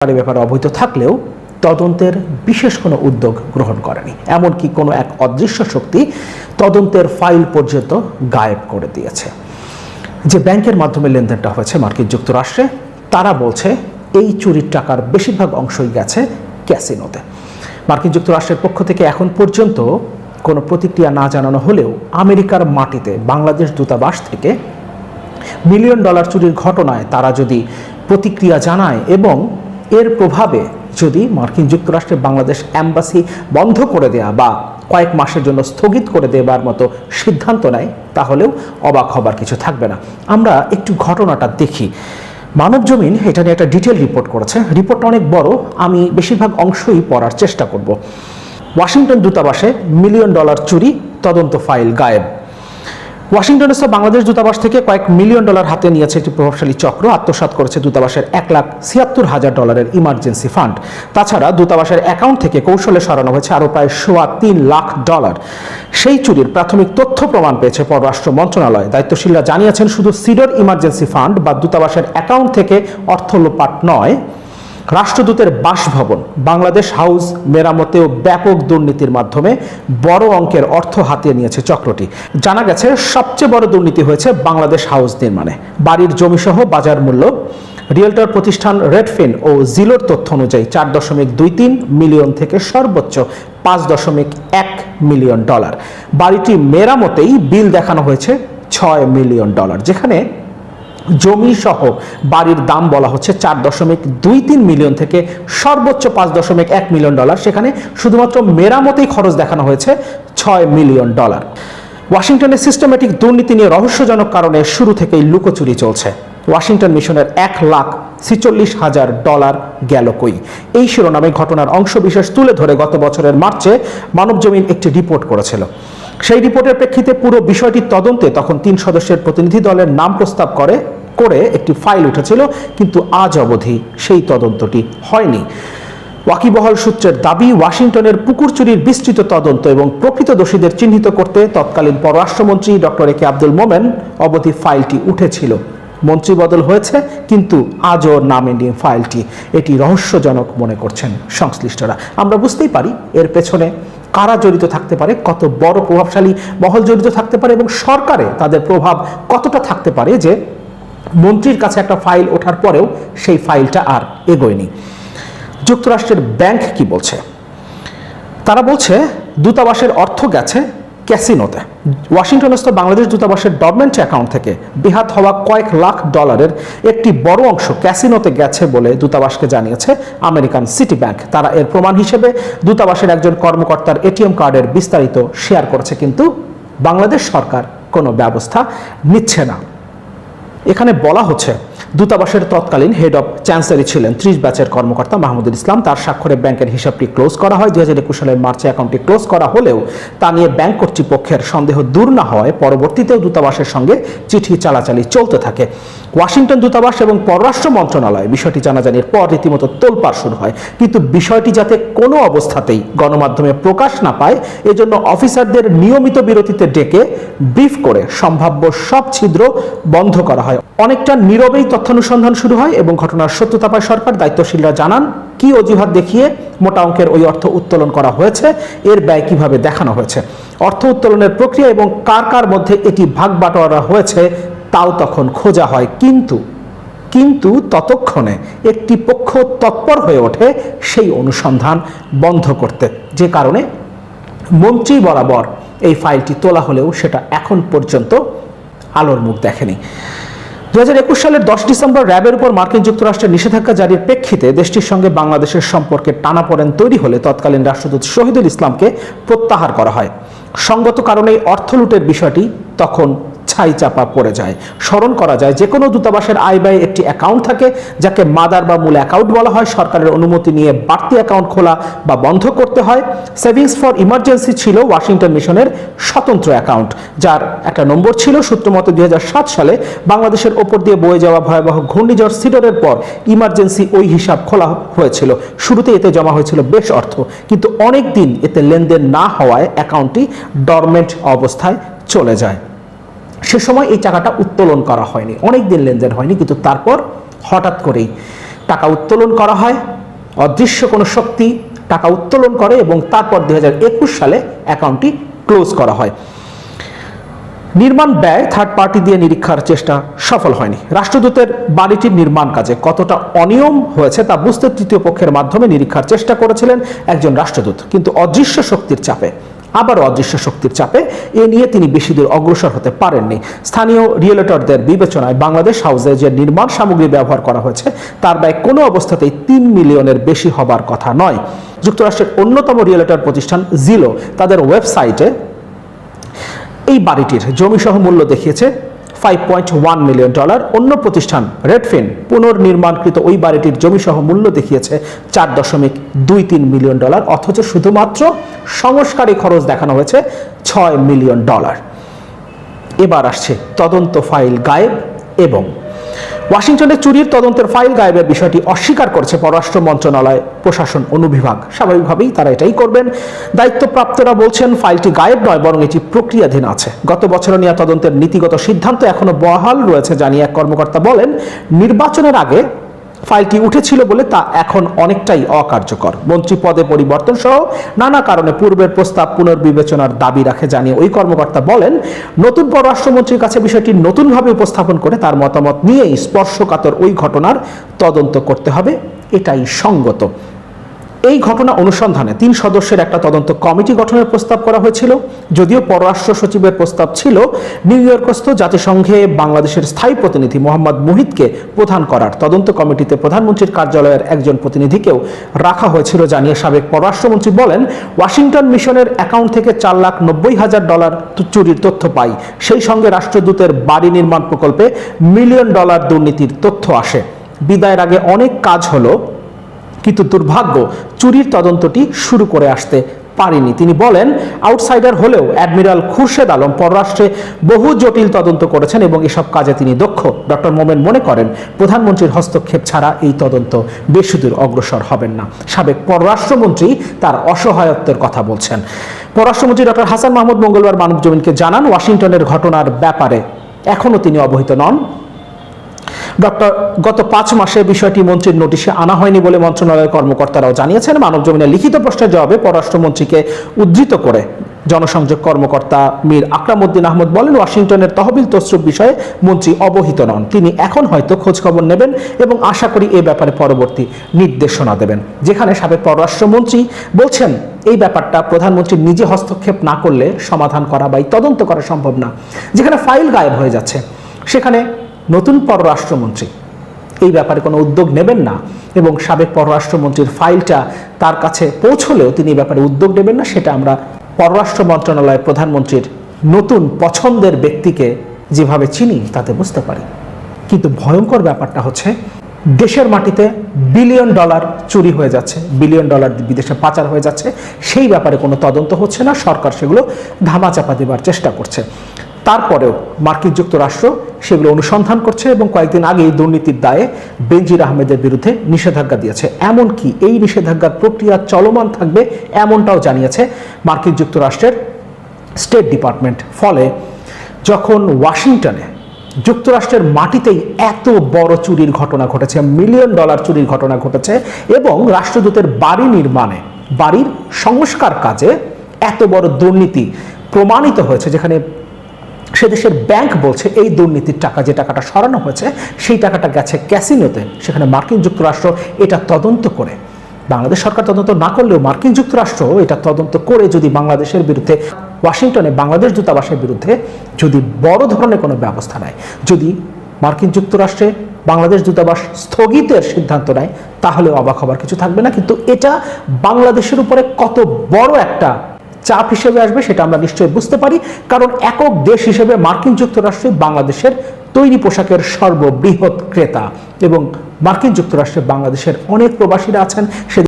এ ব্যাপারে অবহিত থাকলেও তদন্তের বিশেষ কোনো উদ্যোগ গ্রহণ করেনি। এমনকি কোনো এক অদৃশ্য শক্তি তদন্তের ফাইল পর্যন্ত গায়েব করে দিয়েছে। যে ব্যাংকের মাধ্যমে লেনদেনটা হয়েছে মার্কিন যুক্তরাষ্ট্রে, তারা বলছে এই চুরির টাকার বেশিরভাগ অংশই গেছে ক্যাসিনোতে। মার্কিন যুক্তরাষ্ট্রের পক্ষ থেকে এখন পর্যন্ত কোনো প্রতিক্রিয়া না জানানো হলেও আমেরিকার মাটিতে বাংলাদেশ দূতাবাস থেকে মিলিয়ন ডলার চুরির ঘটনায় তারা যদি প্রতিক্রিয়া জানায় এবং এর প্রভাবে যদি মার্কিন যুক্তরাষ্ট্রে বাংলাদেশ অ্যাম্বাসি বন্ধ করে দেয়া বা কয়েক মাসের জন্য স্থগিত করে দেবার মতো সিদ্ধান্ত নেয়, তাহলেও অবাক হবার কিছু থাকবে না। আমরা একটু ঘটনাটা দেখি। মানব জমিন, এটা নিয়ে একটা ডিটেল রিপোর্ট করেছে। রিপোর্টটা অনেক বড়, আমি বেশিরভাগ অংশই পড়ার চেষ্টা করব। ওয়াশিংটন দূতাবাসে মিলিয়ন ডলার চুরি, তদন্ত ফাইল গায়েব। ওয়াশিংটনস্থ বাংলাদেশ দূতাবাস থেকে কয়েক মিলিয়ন ডলার হাতে নিয়েছে একটি প্রভাবশালী চক্র, আত্মসাৎ করেছে দূতাবাসের এক লাখ ছিয়াত্তর হাজার ডলারের ইমার্জেন্সি ফান্ড তাছাড়া দূতাবাসের অ্যাকাউন্ট থেকে কৌশলে সরানো হয়েছে আরও প্রায় সোয়া তিন লাখ ডলার। সেই চুরির প্রাথমিক তথ্য প্রমাণ পেয়েছে পররাষ্ট্র মন্ত্রণালয়। দায়িত্বশীলরা জানিয়েছেন, শুধু সিডর ইমার্জেন্সি ফান্ড বা দূতাবাসের অ্যাকাউন্ট থেকে অর্থ লোপাট নয় রাষ্ট্রদূতের বাসভবন বাংলাদেশ হাউস মেরামতেও ব্যাপক দুর্নীতির মাধ্যমে বড় অঙ্কের অর্থ হাতিয়ে নিয়েছে চক্রটি। জানা গেছে, সবচেয়ে বড় দুর্নীতি হয়েছে বাংলাদেশ হাউস নির্মাণে। বাড়ির জমিসহ বাজার মূল্য, রিয়েলটর প্রতিষ্ঠান রেডফিন ও জিলোর তথ্য অনুযায়ী চার দশমিক দুই তিন মিলিয়ন থেকে সর্বোচ্চ পাঁচ দশমিক এক মিলিয়ন ডলার। বাড়িটি মেরামতেই বিল দেখানো হয়েছে ছয় মিলিয়ন ডলার, যেখানে জমি সহ বাড়ির দাম বলা হচ্ছে চার দশমিক দুই তিন মিলিয়ন থেকে সর্বোচ্চ পাঁচ দশমিক এক মিলিয়ন ডলার। সেখানে শুধুমাত্র মেরামতেই খরচ দেখানো হয়েছে ছয় মিলিয়ন ডলার। ওয়াশিংটনের সিস্টেমেটিক দুর্নীতি নিয়ে রহস্যজনক কারণে শুরু থেকেই লুকোচুরি চলছে। ওয়াশিংটন মিশনের এক লাখ ছিচল্লিশ হাজার ডলার গেল কই? এই শিরোনামে ঘটনার অংশ বিশেষ তুলে ধরে গত বছরের মার্চে মানবজমিন একটি রিপোর্ট করেছিল। সেই রিপোর্টের প্রেক্ষিতে পুরো বিষয়টির তদন্তে তখন তিন সদস্যের প্রতিনিধি দলের নাম প্রস্তাব করে করে একটি ফাইল উঠেছিল, কিন্তু আজ অবধি সেই তদন্তটি হয়নি। ওয়াকিবহল সূত্রের দাবি, ওয়াশিংটনের পুকুর চুরির বিস্তৃত তদন্ত এবং প্রকৃত দোষীদের চিহ্নিত করতে তৎকালীন পররাষ্ট্রমন্ত্রী ডক্টর এ কে আব্দুল মোমেন অবধি ফাইলটি উঠেছিল। মন্ত্রী বদল হয়েছে, কিন্তু আজও নামেনি ফাইলটি। এটি রহস্যজনক মনে করছেন সংশ্লিষ্টরা। আমরা বুঝতেই পারি, এর পেছনে কারা জড়িত থাকতে পারে, কত বড় প্রভাবশালী মহল জড়িত থাকতে পারে এবং সরকারে তাদের প্রভাব কতটা থাকতে পারে যে মন্ত্রীর কাছে একটা ফাইল ওঠার পরেও সেই ফাইলটা আর এগোয়নি। যুক্তরাষ্ট্রের ব্যাংক কি বলছে? তারা বলছে, দূতাবাসের অর্থ গেছে ক্যাসিনোতে। ওয়াশিংটনস্থ বাংলাদেশ দূতাবাসের ডরমেন্ট অ্যাকাউন্ট থেকে বেহাত হওয়া কয়েক লাখ ডলারের একটি বড় অংশ ক্যাসিনোতে গেছে বলে দূতাবাসকে জানিয়েছে আমেরিকান সিটি ব্যাংক। তারা এর প্রমাণ হিসেবে দূতাবাসের একজন কর্মকর্তার এটিএম কার্ডের বিস্তারিত শেয়ার করেছে, কিন্তু বাংলাদেশ সরকার কোনো ব্যবস্থা নিচ্ছে না। এখানে বলা হচ্ছে দূতাবাসের তৎকালীন হেড অফ চ্যান্সেলারি ছিলেন। ত্রিশ ব্যাচের কর্মকর্তা মাহমুদুল ইসলাম। তার স্বাক্ষরে ব্যাংকের হিসাবটি ক্লোজ করা হয়। দুই হাজার একুশ সালের মার্চে অ্যাকাউন্টটি ক্লোজ করা হলেও তা নিয়ে ব্যাংক কর্তৃপক্ষের সন্দেহ দূর না হওয়ায় পরবর্তীতেও দূতাবাসের সঙ্গে চিঠি চালাচালি চলতে থাকে। ওয়াশিংটন দূতাবাস এবং পররাষ্ট্র মন্ত্রণালয় বিষয়টি জানাজানির পর রীতিমতো তোলপাড় শুরু হয়। কিন্তু বিষয়টি যাতে কোনো অবস্থাতেই গণমাধ্যমে প্রকাশ না পায়, এজন্য অফিসারদের নিয়মিত বিরতিতে ডেকে ব্রিফ করে সম্ভাব্য সব ছিদ্র বন্ধ করা হয়। অনেকটা নীরবেই তথ্যানুসন্ধান শুরু হয় এবং ঘটনার সত্যতা পায় সরকার। দায়িত্বশীলরা জানান, কি অজুহাত দেখিয়ে মোটা অঙ্কের ওই অর্থ উত্তোলন করা হয়েছে, এর ব্যয় কীভাবে দেখানো হয়েছে, অর্থ উত্তোলনের প্রক্রিয়া এবং কার কার মধ্যে এটি ভাগ বাটোয়ারা হয়েছে, তাও তখন খোঁজা হয়। কিন্তু কিন্তু ততক্ষণে একটি পক্ষ তৎপর হয়ে ওঠে সেই অনুসন্ধান বন্ধ করতে। যে কারণে মন্ত্রী বরাবর এই ফাইলটি তোলা হলেও সেটা এখন পর্যন্ত আলোর মুখ দেখেনি। দু হাজার একুশ সালের দশ ডিসেম্বর র্যাবের উপর মার্কিন যুক্তরাষ্ট্রের নিষেধাজ্ঞা জারির প্রেক্ষিতে দেশটির সঙ্গে বাংলাদেশের সম্পর্কে টানাপড়েন তৈরি হলে তৎকালীন রাষ্ট্রদূত শহীদুল ইসলামকে প্রত্যাহার করা হয়। সঙ্গত কারণে অর্থ লুটের বিষয়টি তখন ছাই চাপা পড়ে যায়। স্মরণ করা যায় যে কোনো দূতাবাসের আয় ব্যয় একটি অ্যাকাউন্ট থাকে, যাকে মাদার বা মূল অ্যাকাউন্ট বলা হয়। সরকারের অনুমতি নিয়ে বাড়তি অ্যাকাউন্ট খোলা বা বন্ধ করতে হয়। সেভিংস ফর ইমার্জেন্সি ছিল ওয়াশিংটন মিশনের স্বতন্ত্র অ্যাকাউন্ট যার একটা নম্বর ছিল সূত্রমতে দুই হাজার সাত সালে বাংলাদেশের ওপর দিয়ে বয়ে যাওয়া ভয়াবহ ঘূর্ণিঝড় সিডরের পর ইমার্জেন্সি ওই হিসাব খোলা হয়েছিল। শুরুতে এতে জমা হয়েছিল বেশ অর্থ, কিন্তু অনেক দিন এতে লেনদেন না হওয়ায় অ্যাকাউন্টটি ডরমেন্ট অবস্থায় চলে যায়। সে সময় এই টাকাটা উত্তোলন করা হয়নি। অনেক দিন লেনদেন হয়নি, কিন্তু তারপর হঠাৎ করেই টাকা উত্তোলন করা হয়, অদৃশ্য কোনো শক্তি টাকা উত্তোলন করে এবং তারপর দুই সালে অ্যাকাউন্টটি ক্লোজ করা হয়। নির্মাণ ব্যয় থার্ড পার্টি দিয়ে নিরীক্ষার চেষ্টা সফল হয়নি। রাষ্ট্রদূতের বাড়িটির নির্মাণ কাজে কতটা অনিয়ম হয়েছে তা বুঝতে তৃতীয় পক্ষের মাধ্যমে নিরীক্ষার চেষ্টা করেছিলেন একজন রাষ্ট্রদূত। কিন্তু অদৃশ্য শক্তির চাপে আবারও অদৃশ্য শক্তির চাপে। এ নিয়ে তিনি বেশি দূর অগ্রসর হতে পারেননি। স্থানীয় রিয়েলেটরদের বিবেচনায় বাংলাদেশ হাউসে যে নির্মাণ সামগ্রী ব্যবহার করা হয়েছে, তার ব্যয় কোনো অবস্থাতেই তিন মিলিয়নের বেশি হবার কথা নয়। যুক্তরাষ্ট্রের অন্যতম রিয়েলেটর প্রতিষ্ঠান জিলো তাদের ওয়েবসাইটে এই বাড়িটির জমিসহ মূল্য দেখিয়েছে five point one million dollar অন্য প্রতিষ্ঠান রেডফিন পুনর্নির্মাণকৃত ওই বাড়িটির জমিসহ মূল্য দেখিয়েছে চার দশমিক দুই তিন মিলিয়ন ডলার অথচ শুধুমাত্র সংস্কারে খরচ দেখানো হয়েছে ছয় মিলিয়ন ডলার এবার আসছে তদন্ত ফাইল গায়েব এবং ওয়াশিংটনে চুরির তদন্তের ফাইল গায়েবের বিষয়টি অস্বীকার করছে পররাষ্ট্র মন্ত্রণালয়, প্রশাসন, অনুবিভাগ। স্বাভাবিকভাবেই তারা এটাই করবেন। দায়িত্বপ্রাপ্তরা বলছেন, ফাইলটি গায়েব নয়, বরং এটি প্রক্রিয়াধীন আছে। গত বছর নেওয়া তদন্তের নীতিগত সিদ্ধান্ত এখনও বহাল রয়েছে, জানিয়ে এক কর্মকর্তা বলেন, নির্বাচনের আগে ফাইলটি উঠেছিল বলে তা এখন অনেকটাই অকার্যকর। মন্ত্রী পদে পরিবর্তন সহ নানা কারণে পূর্বের প্রস্তাব পুনর্বিবেচনার দাবি রাখে জানিয়ে ওই কর্মকর্তা বলেন, নতুন পররাষ্ট্রমন্ত্রীর কাছে বিষয়টি নতুনভাবে উপস্থাপন করে তার মতামত নিয়েই স্পর্শকাতর ওই ঘটনার তদন্ত করতে হবে, এটাই সঙ্গত। এই ঘটনা অনুসন্ধানে তিন সদস্যের একটা তদন্ত কমিটি গঠনের প্রস্তাব করা হয়েছিল, যদিও পররাষ্ট্র সচিবের প্রস্তাব ছিল নিউ ইয়র্কস্থ জাতিসংঘে বাংলাদেশের স্থায়ী প্রতিনিধি মোহাম্মদ মুহিতকে প্রধান করার। তদন্ত কমিটিতে প্রধানমন্ত্রীর কার্যালয়ের একজন প্রতিনিধিকেও রাখা হয়েছিল, জানিয়ে সাবেক পররাষ্ট্রমন্ত্রী বলেন, ওয়াশিংটন মিশনের অ্যাকাউন্ট থেকে চার লাখ নব্বই হাজার ডলার চুরির তথ্য পাই। সেই সঙ্গে রাষ্ট্রদূতের বাড়ি নির্মাণ প্রকল্পে মিলিয়ন ডলার দুর্নীতির তথ্য আসে। বিদায়ের আগে অনেক কাজ হলো। কিন্তু দুর্ভাগ্য, চুরির তদন্তটি শুরু করে আসতে পারেনি। তিনি বলেন, আউটসাইডার হলেও অ্যাডমিরাল খুরশেদ আলম পররাষ্ট্রে বহু জটিল তদন্ত করেছেন এবং এসব কাজে তিনি দক্ষ। ডক্টর মোমেন মনে করেন, প্রধানমন্ত্রীর হস্তক্ষেপ ছাড়া এই তদন্ত বেশি দূর অগ্রসর হবেন না। সাবেক পররাষ্ট্রমন্ত্রী তার অসহায়ত্বের কথা বলছেন। পররাষ্ট্রমন্ত্রী ডক্টর হাসান মাহমুদ মঙ্গলবার মানব জমিনকে জানান, ওয়াশিংটনের ঘটনার ব্যাপারে এখনও তিনি অবহিত নন। ডক্টর, গত পাঁচ মাসে বিষয়টি মন্ত্রীর নোটিশে আনা হয়নি বলে মন্ত্রণালয়ের কর্মকর্তারাও জানিয়েছেন। মানব জমিনের লিখিত প্রশ্নের জবাবে পররাষ্ট্রমন্ত্রীকে উদ্ধৃত করে জনসংযোগ কর্মকর্তা মীর আকরামউদ্দিন আহমদ বলেন, ওয়াশিংটনের তহবিল তসরুপ বিষয়ে মন্ত্রী অবহিত নন। তিনি এখন হয়তো খোঁজখবর নেবেন এবং আশা করি এ ব্যাপারে পরবর্তী নির্দেশনা দেবেন। যেখানে সাবেক পররাষ্ট্রমন্ত্রী বলছেন, এই ব্যাপারটা প্রধানমন্ত্রী নিজে হস্তক্ষেপ না করলে সমাধান করা বা তদন্ত করা সম্ভব না। যেখানে ফাইল গায়েব হয়ে যাচ্ছে, সেখানে নতুন পররাষ্ট্রমন্ত্রী। এই ব্যাপারে কোনো উদ্যোগ নেবেন না এবং সাবেক পররাষ্ট্রমন্ত্রীর ফাইলটা তার কাছে পৌঁছলেও তিনি এই ব্যাপারে উদ্যোগ নেবেন না, সেটা আমরা পররাষ্ট্র মন্ত্রণালয়ের প্রধানমন্ত্রীর নতুন পছন্দের ব্যক্তিকে যেভাবে চিনি তাতে বুঝতে পারি। কিন্তু ভয়ঙ্কর ব্যাপারটা হচ্ছে, দেশের মাটিতে বিলিয়ন ডলার চুরি হয়ে যাচ্ছে, বিলিয়ন ডলার বিদেশে পাচার হয়ে যাচ্ছে, সেই ব্যাপারে কোনো তদন্ত হচ্ছে না, সরকার সেগুলো ধামাচাপা দেবার চেষ্টা করছে। তারপরেও মার্কিন যুক্তরাষ্ট্র সেগুলো অনুসন্ধান করছে এবং কয়েকদিন আগেই দুর্নীতির দায়ে বেনজির আহমেদের বিরুদ্ধে নিষেধাজ্ঞা দিয়েছে। এমনকি এই নিষেধাজ্ঞার প্রক্রিয়া চলমান থাকবে এমনটাও জানিয়েছে মার্কিন যুক্তরাষ্ট্রের স্টেট ডিপার্টমেন্ট। ফলে যখন ওয়াশিংটনে যুক্তরাষ্ট্রের মাটিতেই এত বড় চুরির ঘটনা ঘটেছে, মিলিয়ন ডলার চুরির ঘটনা ঘটেছে এবং রাষ্ট্রদূতের বাড়ি নির্মাণে, বাড়ির সংস্কার কাজে এত বড় দুর্নীতি প্রমাণিত হয়েছে, যেখানে সে দেশের ব্যাংক বলছে, এই দুর্নীতির টাকা, যে টাকাটা সরানো হয়েছে, সেই টাকাটা গেছে ক্যাসিনোতে সেখানে মার্কিন যুক্তরাষ্ট্র এটা তদন্ত করে। বাংলাদেশ সরকার তদন্ত না করলেও মার্কিন যুক্তরাষ্ট্র এটা তদন্ত করে যদি বাংলাদেশের বিরুদ্ধে, ওয়াশিংটনে বাংলাদেশ দূতাবাসের বিরুদ্ধে যদি বড় ধরনের কোনো ব্যবস্থা নেয়, যদি মার্কিন যুক্তরাষ্ট্রে বাংলাদেশ দূতাবাস স্থগিতের সিদ্ধান্ত নেয়, তাহলে অবাক হবার কিছু থাকবে না। কিন্তু এটা বাংলাদেশের উপরে কত বড় একটা চাপ হিসেবে আসবে, সেটা আমরা নিশ্চয়ই বুঝতে পারি। কারণ একক দেশ হিসেবে মার্কিন যুক্তরাষ্ট্রে বাংলাদেশের তৈরি পোশাকের সর্ববৃহৎ ক্রেতা এবং মার্কিন যুক্তরাষ্ট্রে বাংলাদেশের অনেক প্রবাসীরা আছেন। সে